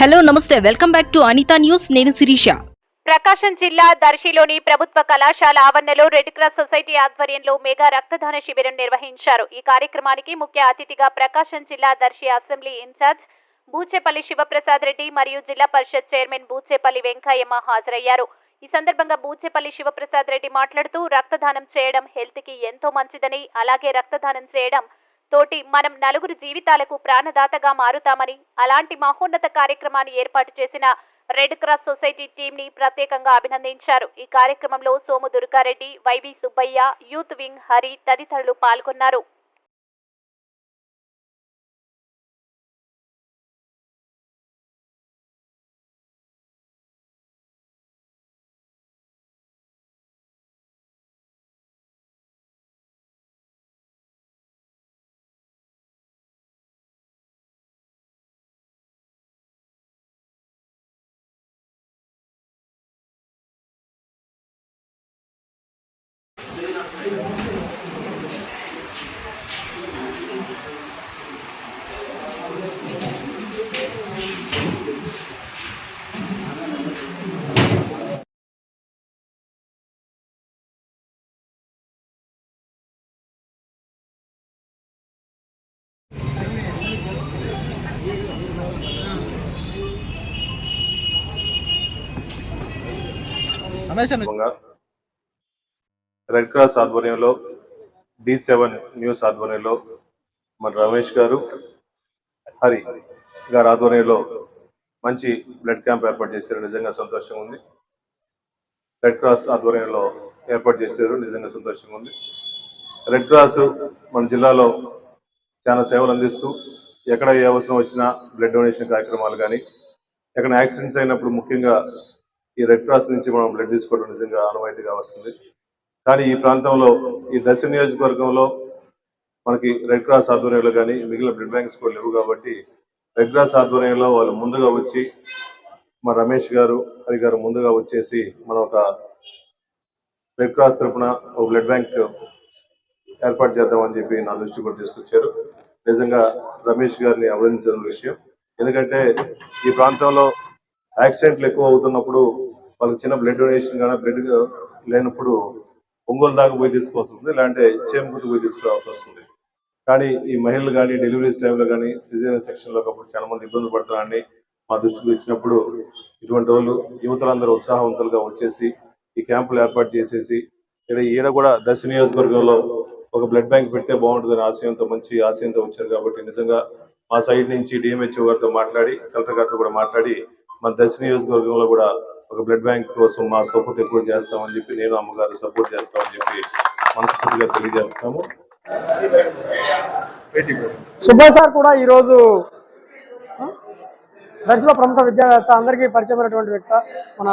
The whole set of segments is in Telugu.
హలో నమస్తే. Welcome back to Anitha news. నేను శిరీష. ప్రకాశం జిల్లా దర్శిలోని ప్రభుత్వ కళాశాల ఆవరణలో రెడ్ క్రాస్ సొసైటీ ఆధ్వర్యంలో మెగా రక్తదాన శిబిరం నిర్వహించారు. ఈ కార్యక్రమానికి ముఖ్య అతిథిగా ప్రకాశం జిల్లా దర్శి అసెంబ్లీ ఇన్ఛార్జ్ బూచేపల్లి శివప్రసాద్ రెడ్డి మరియు జిల్లా పరిషత్ చైర్మన్ బూచేపల్లి వెంకయ్యమ్మ హాజరయ్యారు. ఈ సందర్భంగా బూచేపల్లి శివప్రసాద్ రెడ్డి మాట్లాడుతూ రక్తదానం చేయడం హెల్త్కి ఎంతో మంచిదని అలాగే రక్తదానం చేయడం తోటి మనం నలుగురు జీవితాలకు ప్రాణదాతగా మారుతామని అలాంటి మహోన్నత కార్యక్రమాన్ని ఏర్పాటు చేసిన రెడ్ క్రాస్ సొసైటీ టీం ని ప్రత్యేకంగా అభినందించారు. ఈ కార్యక్రమంలో Somu Durgareddy YV Subbaiah youth wing Hari తదితరులు పాల్గొన్నారు. సందర్భంగా రెడ్ క్రాస్ ఆధ్వర్యంలో డి సెవెన్ న్యూస్ ఆధ్వర్యంలో మన రమేష్ గారు హరి గారి ఆధ్వర్యంలో మంచి బ్లడ్ క్యాంప్ ఏర్పాటు చేశారు. నిజంగా సంతోషంగా ఉంది. రెడ్ క్రాస్ ఆధ్వర్యంలో ఏర్పాటు చేశారు. నిజంగా సంతోషంగా ఉంది. రెడ్ క్రాస్ మన జిల్లాలో చాలా సేవలు అందిస్తూ ఎక్కడ ఏ అవసరం వచ్చినా బ్లడ్ డొనేషన్ కార్యక్రమాలు కానీ ఎక్కడ యాక్సిడెంట్స్ అయినప్పుడు ముఖ్యంగా ఈ రెడ్ క్రాస్ నుంచి మనం బ్లడ్ తీసుకోవడం నిజంగా ఆనవాయితీగా వస్తుంది. కానీ ఈ ప్రాంతంలో ఈ దశ నియోజకవర్గంలో మనకి రెడ్ క్రాస్ ఆధ్వర్యంలో కానీ మిగిలిన బ్లడ్ బ్యాంక్స్ కూడా లేవు కాబట్టి రెడ్ క్రాస్ ఆధ్వర్యంలో వాళ్ళు ముందుగా వచ్చి మా రమేష్ గారు హరి గారు ముందుగా వచ్చేసి మనం ఒక రెడ్ క్రాస్ తరఫున ఒక బ్లడ్ బ్యాంక్ ఏర్పాటు చేద్దామని చెప్పి నా దృష్టి కూడా తీసుకొచ్చారు. నిజంగా రమేష్ గారిని అభినందించిన విషయం. ఎందుకంటే ఈ ప్రాంతంలో యాక్సిడెంట్లు ఎక్కువ అవుతున్నప్పుడు వాళ్ళకి చిన్న బ్లడ్ డొనేషన్ కానీ బ్లడ్ లేనప్పుడు ఒంగోలు దాకా పోయి తీసుకోవాల్సి లేదంటే చేమకుర్తి పోయి తీసుకోవాల్సి వస్తుంది. కానీ ఈ మహిళలు కానీ డెలివరీస్ టైంలో కానీ సిజేరియన్ సెక్షన్లో ఒకప్పుడు చాలా మంది ఇబ్బందులు పడుతున్నారని మా దృష్టికి వచ్చినప్పుడు ఇటువంటి వాళ్ళు యువతలందరూ ఉత్సాహవంతులుగా వచ్చేసి ఈ క్యాంపులు ఏర్పాటు చేసేసి ఇక్కడ ఈయన కూడా దశ నియోజకవర్గంలో ఒక బ్లడ్ బ్యాంక్ పెడితే బాగుంటుందని ఆశయంతో మంచి ఆశయంతో వచ్చారు కాబట్టి నిజంగా మా సైడ్ నుంచి డిఎంహెచ్ఓ గారితో మాట్లాడి కలెక్టర్ గారితో కూడా మాట్లాడి మన దశ నియోజకవర్గంలో కూడా ఒక బ్లడ్ బ్యాంక్ కోసం మా సపోర్ట్ ఎక్కువ చేస్తామని చెప్పి నేను అమ్మగారు సపోర్ట్ చేస్తామని చెప్పి మనస్ఫూర్తిగా తెలియజేస్తాము. సుబ్బయ్య సార్ కూడా ఈరోజు దర్శన ప్రముఖ విద్యావేత్త అందరికీ పరిచయమైనటువంటి వ్యక్తి మన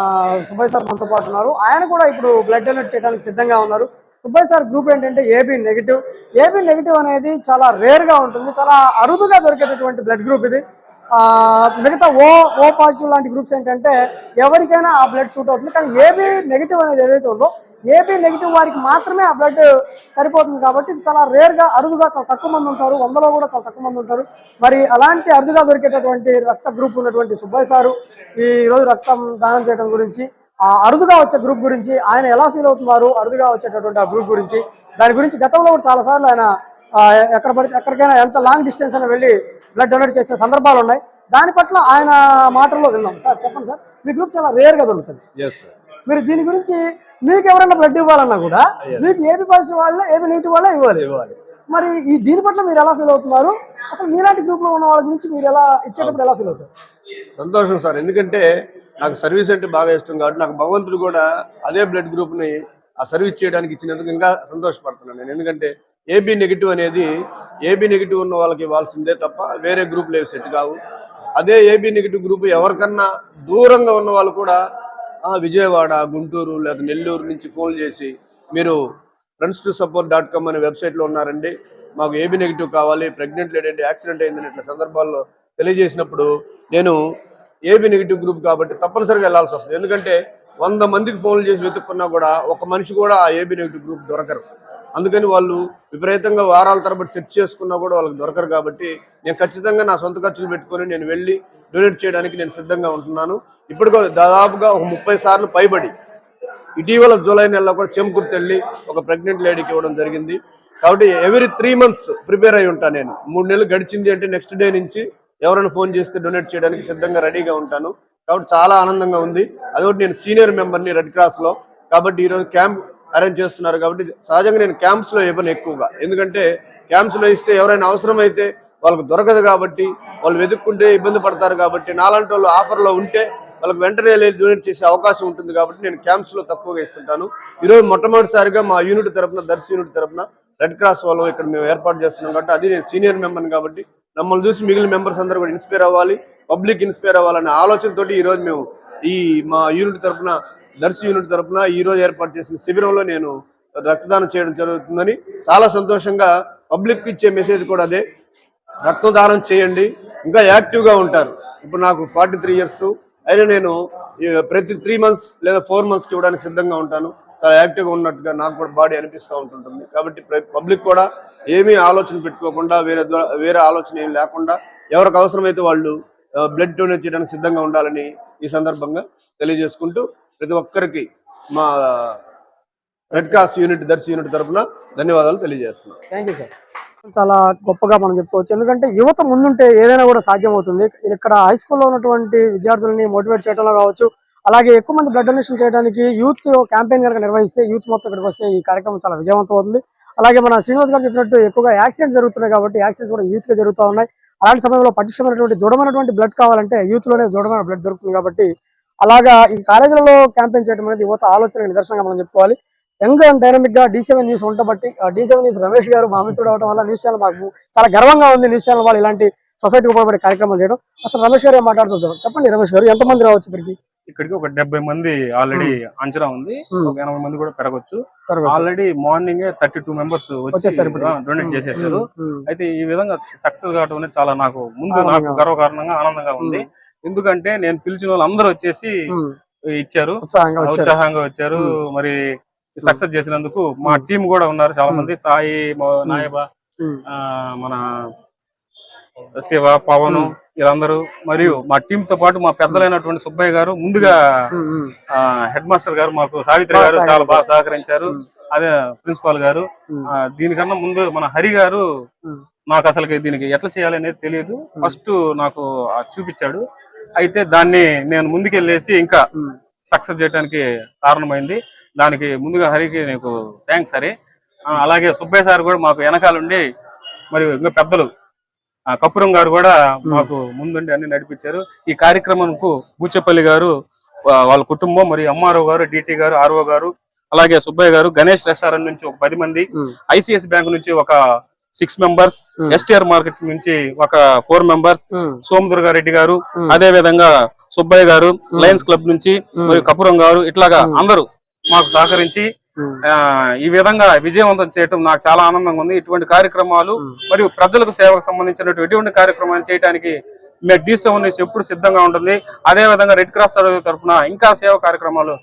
సుబ్బయ్య సార్ మనతో పాటు ఉన్నారు. ఆయన కూడా ఇప్పుడు బ్లడ్ డొనేట్ చేయడానికి సిద్ధంగా ఉన్నారు. సుబ్బయ్య సార్ గ్రూప్ ఏంటంటే ఏబీ నెగిటివ్. ఏబీ నెగిటివ్ అనేది చాలా రేర్గా ఉంటుంది చాలా అరుదుగా దొరికేటటువంటి బ్లడ్ గ్రూప్ ఇది. మిగతా ఓ ఓ పాజిటివ్ లాంటి గ్రూప్స్ ఏంటంటే ఎవరికైనా ఆ బ్లడ్ సూట్ అవుతుంది. కానీ ఏబీ నెగిటివ్ అనేది ఏదైతే ఉందో ఏబీ నెగిటివ్ వారికి మాత్రమే ఆ బ్లడ్ సరిపోతుంది కాబట్టి ఇది చాలా రేర్గా అరుదుగా చాలా తక్కువ మంది ఉంటారు. వందలో కూడా చాలా తక్కువ మంది ఉంటారు. మరి అలాంటి అరుదుగా దొరికేటటువంటి రక్త గ్రూప్ ఉన్నటువంటి సుబ్బయ్య సారు ఈరోజు రక్తం దానం చేయడం గురించి ఆ అరుదుగా వచ్చే గ్రూప్ గురించి ఆయన ఎలా ఫీల్ అవుతున్నారు? అరుదుగా వచ్చేటటువంటి ఆ గ్రూప్ గురించి దాని గురించి గతంలో కూడా చాలా సార్లు ఆయన ఎక్కడ పడితే ఎక్కడికైనా ఎంత లాంగ్ డిస్టెన్స్ అయినా వెళ్ళి బ్లడ్ డొనేట్ చేసిన సందర్భాలు ఉన్నాయి. దాని పట్ల ఆయన మాటల్లో విన్నాం. సార్ చెప్పండి సార్. మీ గ్రూప్ చాలా రేర్గా దొరుకుతుంది. మీరు దీని గురించి మీకు ఎవరైనా బ్లడ్ ఇవ్వాలన్నా కూడా మీకు ఏబీ పాజిటివ్ వాళ్ళే ఏబీ నెగిటివ్ వాళ్ళే ఇవ్వాలి. ఇవ్వాలి. మరి ఈ దీని పట్ల మీరు ఎలా ఫీల్ అవుతున్నారు? అసలు మీలాంటి గ్రూప్లో ఉన్న వాళ్ళ గురించి మీరు ఎలా ఇచ్చేటప్పుడు ఎలా ఫీల్ అవుతారు? సంతోషం సార్. ఎందుకంటే నాకు సర్వీస్ అంటే బాగా ఇష్టం కాబట్టి నాకు భగవంతుడు కూడా అదే బ్లడ్ గ్రూప్ని ఆ సర్వీస్ చేయడానికి ఇచ్చినందుకు ఇంకా సంతోషపడుతున్నాను నేను. ఎందుకంటే ఏబీ నెగిటివ్ అనేది ఏబీ నెగిటివ్ ఉన్న వాళ్ళకి ఇవ్వాల్సిందే తప్ప వేరే గ్రూప్లు ఏవి సెట్ కావు. అదే ఏబీ నెగిటివ్ గ్రూప్ ఎవరికన్నా దూరంగా ఉన్న వాళ్ళు కూడా విజయవాడ గుంటూరు లేదా నెల్లూరు నుంచి ఫోన్ చేసి మీరు friends to support dot com అనే వెబ్సైట్లో ఉన్నారండి. మాకు ఏబీ నెగిటివ్ కావాలి ప్రెగ్నెంట్ లేడండి యాక్సిడెంట్ అయిందని ఇట్లా సందర్భాల్లో తెలియజేసినప్పుడు నేను ఏబీ నెగిటివ్ గ్రూప్ కాబట్టి తప్పనిసరిగా వెళ్ళాల్సి వస్తుంది. ఎందుకంటే వంద మందికి ఫోన్లు చేసి వెతుక్కున్నా కూడా ఒక మనిషి కూడా ఆ ఏబీ నెగిటివ్ గ్రూప్ దొరకరు. అందుకని వాళ్ళు విపరీతంగా వారాల తరబడి సెర్చ్ చేసుకున్నా కూడా వాళ్ళకి దొరకరు కాబట్టి నేను ఖచ్చితంగా నా సొంత ఖర్చులు పెట్టుకొని నేను వెళ్ళి డొనేట్ చేయడానికి నేను సిద్ధంగా ఉంటున్నాను. ఇప్పటికో దాదాపుగా ఒక ముప్పై సార్లు పైబడి ఇటీవల జూలై నెలలో కూడా చెంకుర్తి వెళ్ళి ఒక ప్రెగ్నెంట్ లేడీకి ఇవ్వడం జరిగింది. కాబట్టి ఎవ్రీ త్రీ మంత్స్ ప్రిపేర్ అయి ఉంటాను నేను. మూడు నెలలు గడిచింది అంటే నెక్స్ట్ డే నుంచి ఎవరైనా ఫోన్ చేస్తే డొనేట్ చేయడానికి సిద్ధంగా రెడీగా ఉంటాను. కాబట్టి చాలా ఆనందంగా ఉంది. అదొకటి నేను సీనియర్ మెంబర్ని రెడ్ క్రాస్లో. కాబట్టి ఈరోజు క్యాంప్ అరేంజ్ చేస్తున్నారు కాబట్టి సహజంగా నేను క్యాంప్స్లో ఇవ్వను ఎక్కువగా. ఎందుకంటే క్యాంప్స్లో ఇస్తే ఎవరైనా అవసరమైతే వాళ్ళకు వాళ్ళకి దొరకదు కాబట్టి వాళ్ళు వెతుక్కుంటే ఇబ్బంది పడతారు కాబట్టి నాలాంటి వాళ్ళు ఆఫర్లో ఉంటే వాళ్ళకి వెంటనే వెళ్ళి డొనేట్ చేసే అవకాశం ఉంటుంది కాబట్టి నేను క్యాంప్స్లో తక్కువగా ఇస్తుంటాను. ఈరోజు మొట్టమొదటిసారిగా మా యూనిట్ తరపున దర్శి యూనిట్ తరపున రెడ్ క్రాస్ వాళ్ళు ఇక్కడ మేము ఏర్పాటు చేస్తున్నాం కాబట్టి అది నేను సీనియర్ మెంబర్ని కాబట్టి మమ్మల్ని చూసి మిగిలిన మెంబర్స్ అందరూ కూడా ఇన్స్పైర్ అవ్వాలి పబ్లిక్ ఇన్స్పైర్ అవ్వాలనే ఆలోచనతోటి ఈరోజు మేము ఈ మా యూనిట్ తరపున దర్శి యూనిట్ తరపున ఈరోజు ఏర్పాటు చేసిన శిబిరంలో నేను రక్తదానం చేయడం జరుగుతుందని చాలా సంతోషంగా పబ్లిక్కి ఇచ్చే మెసేజ్ కూడా అదే. రక్తదానం చేయండి. ఇంకా యాక్టివ్గా ఉంటారు. ఇప్పుడు నాకు ఫార్టీ త్రీ ఇయర్స్. అయినా నేను ప్రతి త్రీ మంత్స్ లేదా ఫోర్ మంత్స్కి ఇవ్వడానికి సిద్ధంగా ఉంటాను. చాలా యాక్టివ్గా ఉన్నట్టుగా నాకు కూడా బాడీ అనిపిస్తూ ఉంటుంటుంది. కాబట్టి పబ్లిక్ కూడా ఏమీ ఆలోచన పెట్టుకోకుండా వేరే వేరే ఆలోచన ఏం లేకుండా ఎవరికి అవసరమైతే వాళ్ళు బ్లడ్ డొనేట్ చేయడానికి సిద్ధంగా ఉండాలని ఈ సందర్భంగా తెలియజేసుకుంటూ ప్రతి ఒక్కరికి మా red cross unit Darsi unit తరఫున ధన్యవాదాలు తెలియజేస్తున్నాను థ్యాంక్ యూ సార్ చాలా గొప్పగా మనం చెప్పుకోవచ్చు. ఎందుకంటే యువత ముందుంటే ఏదైనా కూడా సాధ్యం అవుతుంది ఇక్కడ హై స్కూల్లో ఉన్నటువంటి విద్యార్థులని మోటివేట్ చేయడంలో కావచ్చు అలాగే ఎక్కువ మంది బ్లడ్ డొనేషన్ చేయడానికి యూత్ క్యాంపెయిన్ కనుక నిర్వహిస్తే యూత్ మొత్తం ఇక్కడికి వస్తే ఈ కార్యక్రమం చాలా విజయవంతం అవుతుంది అలాగే మన శ్రీనివాస్ గారు చెప్పినట్టు ఎక్కువగా యాక్సిడెంట్స్ జరుగుతున్నాయి కాబట్టి యాక్సిడెంట్స్ కూడా యూత్గా జరుగుతూ ఉన్నాయి. అలాంటి సమయంలో పటిష్టమైనటువంటి దృఢమైనటువంటి బ్లడ్ కావాలంటే యూత్లోనే దృఢమైన బ్లడ్ దొరుకుతుంది కాబట్టి అలాగా ఈ కాలేజీలలో క్యాంపెయిన్ చేయడం అనేది యువత ఆలోచన నిదర్శనంగా మనం చెప్పుకోవాలి. యంగ్ అండ్ డైనమిక్గా డి సెవెన్ న్యూస్ ఉండబట్టి D seven news Ramesh garu మా మిత్రుడు అవడం వల్ల న్యూస్ ఛానల్ మాకు చాలా గర్వంగా ఉంది. న్యూస్ ఛానల్ వాళ్ళు ఇలాంటి సొసైటీకి ఉపయోగపడే కార్యక్రమాలు చేయడం. అసలు రమేష్ గారు మాట్లాడుతుంటారు చెప్పండి రమేష్ గారు ఎంతమంది రావచ్చు ఇక్కడికి? ఇక్కడికి ఒక డెబ్బై మంది ఆల్రెడీ అంచనా ఉంది. ఒక ఎనభై మంది కూడా పెరగచ్చు. Already morning thirty two members వచ్చేసారు. డొనేట్ చేసేసారు. అయితే ఈ విధంగా సక్సెస్ కావడం చాలా నాకు ముందు నాకు గర్వకారణంగా ఆనందంగా ఉంది. ఎందుకంటే నేను పిలిచిన వాళ్ళు అందరూ వచ్చేసి ఇచ్చారు. ఉత్సాహంగా వచ్చారు. మరి సక్సెస్ చేసినందుకు మా Hmm. టీం కూడా ఉన్నారు. చాలా మంది సాయి మొ- నాయబ మన శివ పవన్ Hmm. వీళ్ళందరూ మరియు మా టీం తో పాటు మా పెద్దలైనటువంటి సుబ్బయ్య గారు ముందుగా హెడ్ మాస్టర్ గారు మాకు సావిత్రి గారు చాలా. బాగా సహకరించారు. అదే ప్రిన్సిపాల్ గారు. దీనికన్నా ముందు మన హరి గారు. నాకు అసలు దీనికి ఎట్లా చేయాలి అనేది తెలియదు. ఫస్ట్ నాకు చూపించాడు. అయితే దాన్ని నేను ముందుకెళ్ళేసి ఇంకా సక్సెస్ చేయడానికి కారణమైంది. దానికి ముందుగా హరికి నీకు థ్యాంక్స్ హరి అలాగే సుబ్బయ్య సార్ కూడా మాకు వెనకాలండి మరియు ఇంకా పెద్దలు ఆ, కపురం గారు కూడా మాకు ముందుండి అన్ని నడిపించారు ఈ కార్యక్రమంకు బూచెపల్లి గారు వాళ్ళ కుటుంబం మరియు ఎంఆర్ఓ గారు డిటి గారు ఆర్ఓ గారు అలాగే సుబ్బయ్య గారు గణేష్ రెస్టారెంట్ నుంచి ఒక పది మంది ఉమ్, ఐసిఐసి బ్యాంక్ నుంచి ఒక సిక్స్ మెంబర్స్. ఎస్టిఆర్ మార్కెట్ నుంచి ఒక ఫోర్ మెంబర్స్ సోమదుర్గారెడ్డి గారు. అదే విధంగా సుబ్బయ్య గారు లయన్స్ క్లబ్ నుంచి. మరియు కపురం గారు ఇట్లాగా. అందరూ మాకు సహకరించి ఈ విధంగా విజయవంతం చేయటం నాకు చాలా ఆనందంగా ఉంది. ఇటువంటి కార్యక్రమాలు. మరియు ప్రజలకు సేవకు సంబంధించినటువంటి ఎటువంటి కార్యక్రమాలు చేయడానికి మేము డీ సెవెన్ ఎప్పుడు సిద్ధంగా ఉంటుంది. అదే విధంగా రెడ్ క్రాస్ తరఫున ఇంకా సేవ కార్యక్రమాలు